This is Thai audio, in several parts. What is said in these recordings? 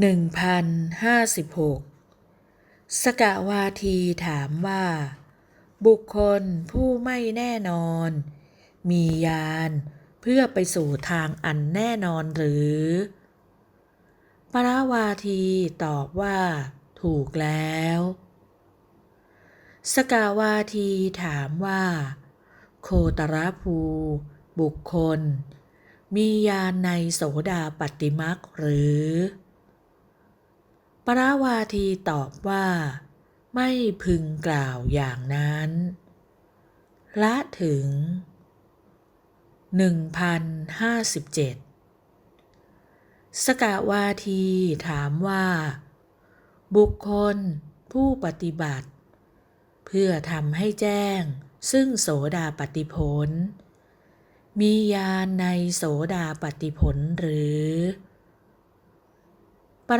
1056 สกาวาทีถามว่า บุคคลผู้ไม่แน่นอน มียานเพื่อไปสู่ทางอันแน่นอนหรือ ปราวาทีตอบว่า ถูกแล้ว สกาวาทีถามว่า โคตรภู บุคคล มียานในโสดาปัตติมักหรือ ปราวาทีตอบว่า ไม่พึงกล่าวอย่างนั้น ละถึง 1057 สกาวาทีถามว่า บุคคลผู้ปฏิบัติ เพื่อทำให้แจ้งซึ่งโสดาปฏิผล มียานในโสดาปฏิผลหรือ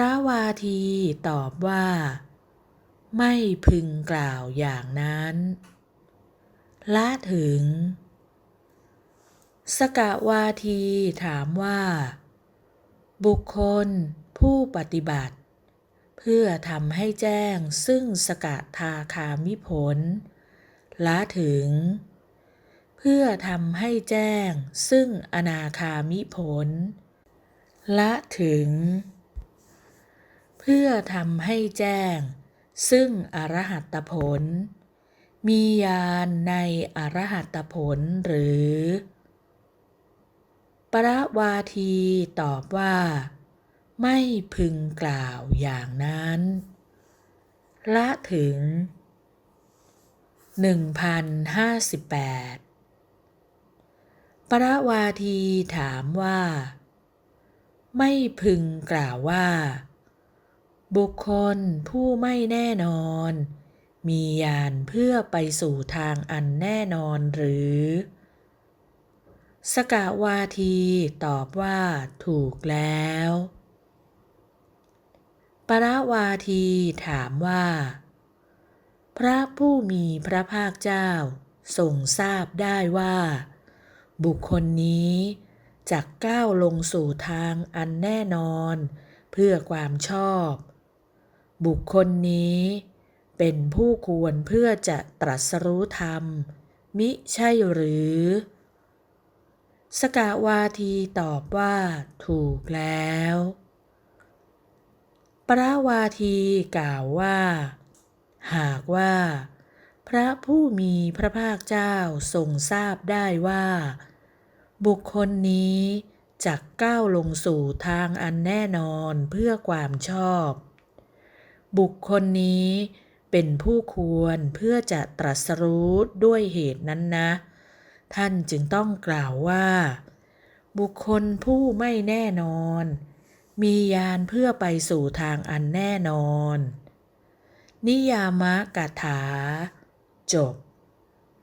ราวาทีตอบว่า ไม่พึงกล่าวอย่างนั้นละถึง สกาวาทีถามว่า บุคคลผู้ปฏิบัติ เพื่อทำให้แจ้งซึ่งสกทาคามิผลละถึง เพื่อทำให้แจ้งซึ่งอนาคามิผลละถึง เพื่อทำให้แจ้ง ซึ่งอรหัตผล มียานในอรหัตผลหรือ ปรวาทีตอบว่า ไม่พึงกล่าวอย่างนั้น ละถึง 1058 ปรวาทีถามว่า ไม่พึงกล่าวว่า บุคคลผู้ไม่แน่นอน มียานเพื่อไปสู่ทางอันแน่นอนหรือ สกาวาทีตอบว่าถูกแล้ว ปรวาทีถามว่า พระผู้มีพระภาคเจ้าทรงทราบได้ว่า บุคคลนี้จักก้าวลงสู่ทางอันแน่นอน เพื่อความชอบ บุคคลนี้เป็นผู้ควรเพื่อจะตรัสรู้ธรรม มิใช่หรือ สกาวาทีตอบว่าถูกแล้ว ปราวาทีกล่าวว่า หากว่า พระผู้มีพระภาคเจ้าทรงทราบได้ว่า บุคคลนี้จักก้าวลงสู่ทางอันแน่นอนเพื่อความชอบ บุคคลนี้เป็นผู้ควรเพื่อจะตรัสรู้ด้วยเหตุนั้นนะ ท่านจึงต้องกล่าวว่า บุคคลผู้ไม่แน่นอน มียานเพื่อไปสู่ทางอันแน่นอน นิยามะกถา จบ